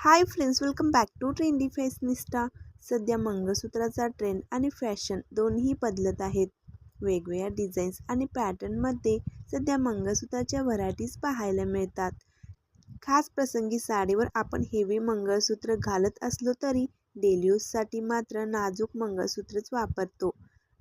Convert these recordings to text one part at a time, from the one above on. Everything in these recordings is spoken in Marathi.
Hi friends welcome back to trendy fashionista सध्या मंगळसूत्राचा ट्रेंड आणि फॅशन दोन्ही बदलत आहेत. वेगवेगळ्या डिझाईन्स आणि पॅटर्नमध्ये सध्या मंगळसूत्राच्या व्हरायटीज पाहायला मिळतात. खास प्रसंगी साडीवर आपण हेवी मंगळसूत्र घालत असलो तरी डेली यूजसाठी मात्र नाजूक मंगळसूत्रच वापरतो.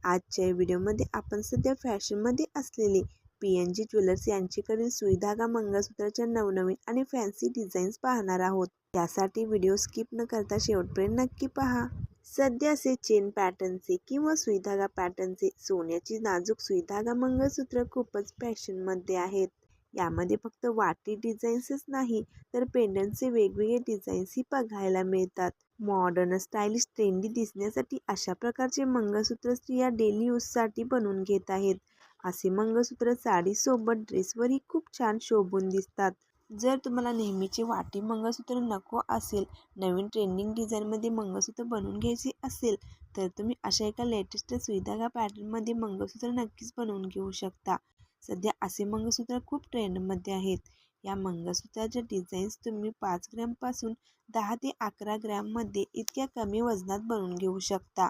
आजच्या व्हिडिओमध्ये आपण सध्या फॅशनमध्ये असलेले पी एन जी ज्वेलर्स यांच्याकडील सुईधागा मंगळसूत्राच्या नवनवीन आणि फॅन्सी डिझाईन्स पाहणार आहोत. त्यासाठी व्हिडिओ स्किप न करता शेवटपर्यंत नक्की पहा. सध्या असे चेन पॅटर्नचे किंवा सुईधागा पॅटर्नचे सोन्याची नाजूक सुईधागा मंगळसूत्र खूपच फॅशनमध्ये आहेत. यामध्ये फक्त वाटी डिझाईन्सच नाही तर पेंडंटचे वेगवेगळे डिझाईन्सही बघायला मिळतात. मॉडर्न स्टाईलिश ट्रेंडी दिसण्यासाठी अशा प्रकारचे मंगळसूत्र स्त्रिया डेली यूजसाठी बनवून घेत आहेत. असे मंगळसूत्र साडीसोबत ड्रेसवरही खूप छान शोभून दिसतात. जर तुम्हाला नेहमीचे वाटी मंगळसूत्र नको असेल नवीन ट्रेंडिंग डिझाईनमध्ये मंगळसूत्र बनवून घ्यायचे असेल तर तुम्ही अशा एका लेटेस्ट सुईधागा पॅटर्नमध्ये मंगळसूत्र नक्कीच बनवून घेऊ शकता. सध्या असे मंगळसूत्र खूप ट्रेंडमध्ये आहेत. या मंगळसूत्राच्या डिझाईन्स तुम्ही पाच ग्रॅमपासून दहा ते अकरा ग्रॅममध्ये इतक्या कमी वजनात बनवून घेऊ शकता.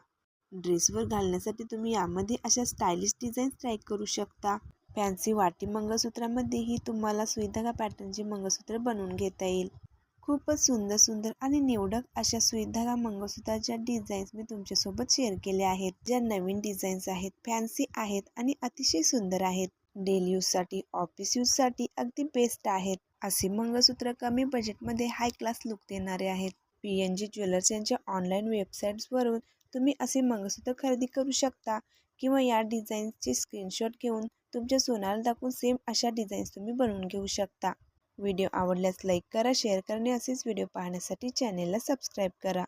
ड्रेसवर घालण्यासाठी तुम्ही यामध्ये अशा स्टायलिश डिझाईन्स ट्राय करू शकता. फॅन्सी वाटी मंगळसूत्रामध्येही तुम्हाला सुईधागा पॅटर्नचे मंगळसूत्र बनवून घेता येईल. खूपच सुंदर सुंदर आणि निवडक अशा सुईधागा मंगळसूत्राच्या डिझाईन्स मी तुमच्यासोबत शेअर केल्या आहेत. ज्या नवीन डिझाईन्स आहेत फॅन्सी आहेत आणि अतिशय सुंदर आहेत. डेली यूजसाठी ऑफिस यूजसाठी अगदी बेस्ट आहेत. असे मंगळसूत्र कमी बजेटमध्ये हाय क्लास लुक देणारे आहेत. पी एन जी ज्वेलर्स यांच्या ऑनलाईन वेबसाईट्सवरून तुम्ही असे मंगळसूत्र खरेदी करू शकता किंवा या डिझाईन्सचे स्क्रीनशॉट घेऊन तुमच्या सोनाला दाखवून सेम अशा डिझाईन्स तुम्ही बनवून घेऊ शकता. व्हिडिओ आवडल्यास लाईक करा शेअर करणे असेच व्हिडिओ पाहण्यासाठी चॅनेलला सबस्क्राईब करा.